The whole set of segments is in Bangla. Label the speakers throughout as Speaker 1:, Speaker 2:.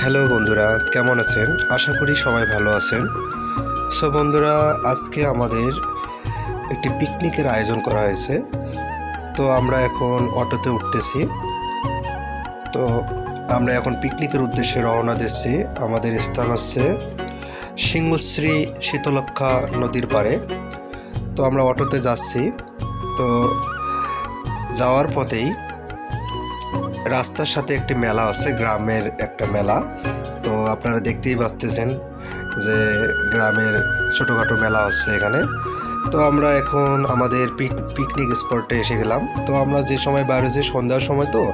Speaker 1: হ্যালো বন্ধুরা, কেমন আছেন? আশা করি সবাই ভালো আছেন। সো বন্ধুরা, আজকে আমাদের একটি পিকনিকের আয়োজন করা হয়েছে। তো আমরা এখন অটোতে উঠতেছি। তো আমরা এখন পিকনিকের উদ্দেশ্যে রওনা দিচ্ছি। আমাদের স্থান হচ্ছে সিংহশ্রী শীতলক্ষা নদীর পাড়ে। তো আমরা অটোতে যাচ্ছি। তো যাওয়ার পথেই রাস্তার সাথে একটি মেলা আছে, গ্রামের একটা মেলা। তো আপনারা দেখতেই পাচ্ছেন যে গ্রামের ছোটোখাটো মেলা হচ্ছে এখানে। তো আমরা এখন আমাদের পিক- পিকনিক স্পটে এসে গেলাম। তো আমরা যে সময় বাইরে হয়েছি সন্ধ্যার সময় তো,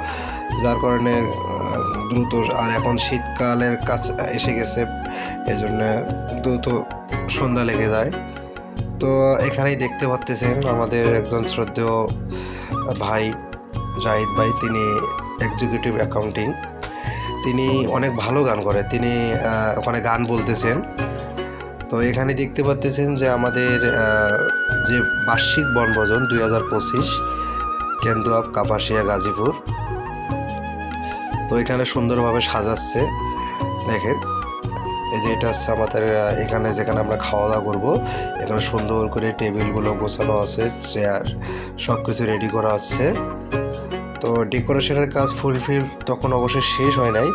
Speaker 1: যার কারণে দ্রুত আর এখন শীতকালের কাছ, এসে গেছে। এই জন্য দ্রুত সন্ধ্যা লেগে যায়। তো এখানেই দেখতে পাচ্ছেন আমাদের একজন শ্রদ্ধেয় ভাই, জাহিদ ভাই। তিনি এক্সিকিউটিভ অ্যাকাউন্টিং তিনি অনেক ভালো গান করে। তিনি ওখানে গান বলতেছেন। তো এখানে দেখতে পাচ্ছেন যে আমাদের যে বার্ষিক বনভোজন দুই হাজার পঁচিশ, কেন্দুয়াব, কাপাসিয়া, গাজীপুর। তো এখানে সুন্দরভাবে সাজাচ্ছে। দেখেন, এই যে এটা হচ্ছে আমাদের এখানে যেখানে আমরা খাওয়া দাওয়া করব, এখানে সুন্দর করে টেবিলগুলো গোছানো আছে, চেয়ার সব কিছু রেডি করা হচ্ছে তো ডেকোরেশনের কাজ ফুলফিল তখন অবশ্যই শেষ হয় নাই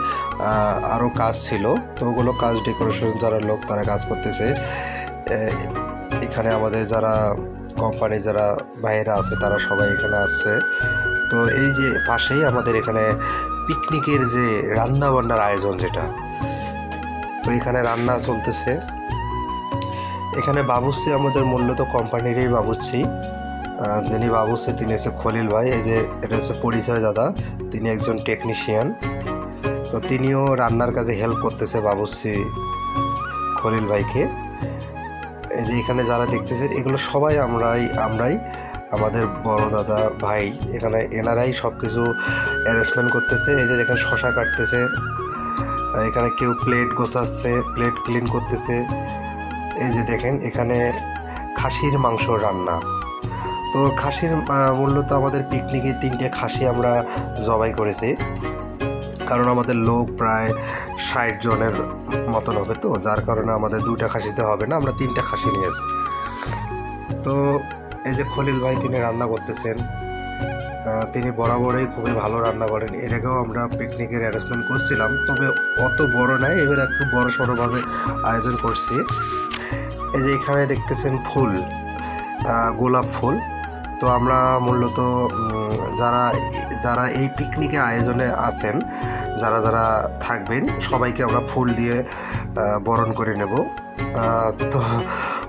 Speaker 1: আরও কাজ ছিল। তো ওগুলো কাজ ডেকোরেশন যারা লোক তারা কাজ করতেছে। এখানে আমাদের যারা কোম্পানি যারা বাইরে আছে তারা সবাই এখানে আসছে। তো এই যে পাশেই আমাদের এখানে পিকনিকের যে রান্না বান্নার আয়োজন যেটা তো এখানে রান্না চলতেছে। এখানে বাবুর্চি আমাদের মূলত কোম্পানিরই আহ, যিনি বাবুর্চি তিনি হচ্ছে খলিল ভাই, এই যে এটা হচ্ছে পরিচয় দাদা, তিনি একজন টেকনিশিয়ান তো তিনিও রান্নার কাজে হেল্প করতেছে বাবুশ্রী খলিল ভাইকে। এই যে এখানে যারা দেখতেছেন এগুলো সবাই আমরাই আমরাই, আমাদের বড় দাদা ভাই। এখানে এনারাই সব কিছু অ্যারেঞ্জমেন্ট করতেছে, এই যে এখানে শশা কাটতেছে। এখানে কেউ প্লেট গোছাচ্ছে প্লেট ক্লিন করতেছে। এই যে দেখেন, এখানে খাসির মাংস রান্না। তো খাসির মূলত আমাদের পিকনিকে তিনটে খাসি আমরা জবাই করেছি। কারণ আমাদের লোক প্রায় ষাট জনের মতন হবে তো, যার কারণে আমাদের দুইটা খাসিতে হবে না, আমরা তিনটা খাসি নিয়েছি। তো এই যে খলিল ভাই তিনি রান্না করতেছেন তিনি বরাবরই খুবই ভালো রান্না করেন। এর আগেও আমরা পিকনিকের অ্যারেঞ্জমেন্ট করছিলাম, তবে অত বড় নয় এবার একটু বড় সড়োভাবে আয়োজন করছি। এই যে এখানে দেখতেছেন ফুল গোলাপ ফুল। তো আমরা মূলত যারা যারা এই পিকনিকে আয়োজনে আছেন, যারা যারা থাকবেন, সবাইকে আমরা ফুল দিয়ে বরণ করে নেব। তো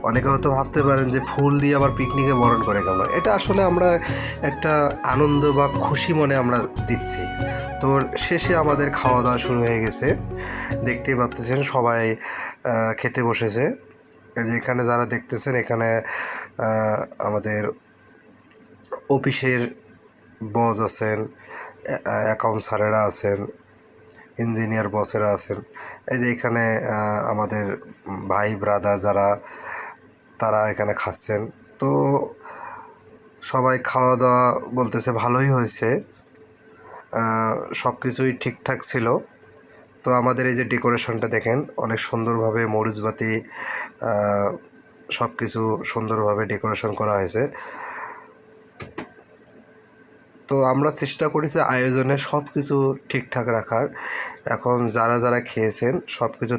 Speaker 1: অনেকে হয়তো ভাবতে পারেন যে ফুল দিয়ে আবার পিকনিকে বরণ করে কেন? এটা আসলে আমরা একটা আনন্দ বা খুশি মনে আমরা দিচ্ছি। তো শেষে আমাদের খাওয়া দাওয়া শুরু হয়ে গেছে। দেখতেই পাচ্ছেন সবাই খেতে বসেছে। এখানে যারা দেখতেছেন, এখানে আমাদের অফিসের বস আছেন অ্যাকাউন্ট স্যারেরা আছেন ইঞ্জিনিয়ার বসেরা আছেন। এই যে এখানে আমাদের ভাই ব্রাদার যারা, তারা এখানে খাচ্ছেন। তো সবাই খাওয়া দাওয়া বলতেছে ভালোই হয়েছে। সব কিছুই ঠিকঠাক ছিল। তো আমাদের এই যে ডেকোরেশনটা দেখেন, অনেক সুন্দরভাবে মরিচবাতি সব কিছু সুন্দরভাবে ডেকোরেশন করা হয়েছে। তো আমরা চেষ্টা করেছি আয়োজনে সব কিছু ঠিকঠাক রাখার। এখন যারা যারা খেয়েছেন সব কিছু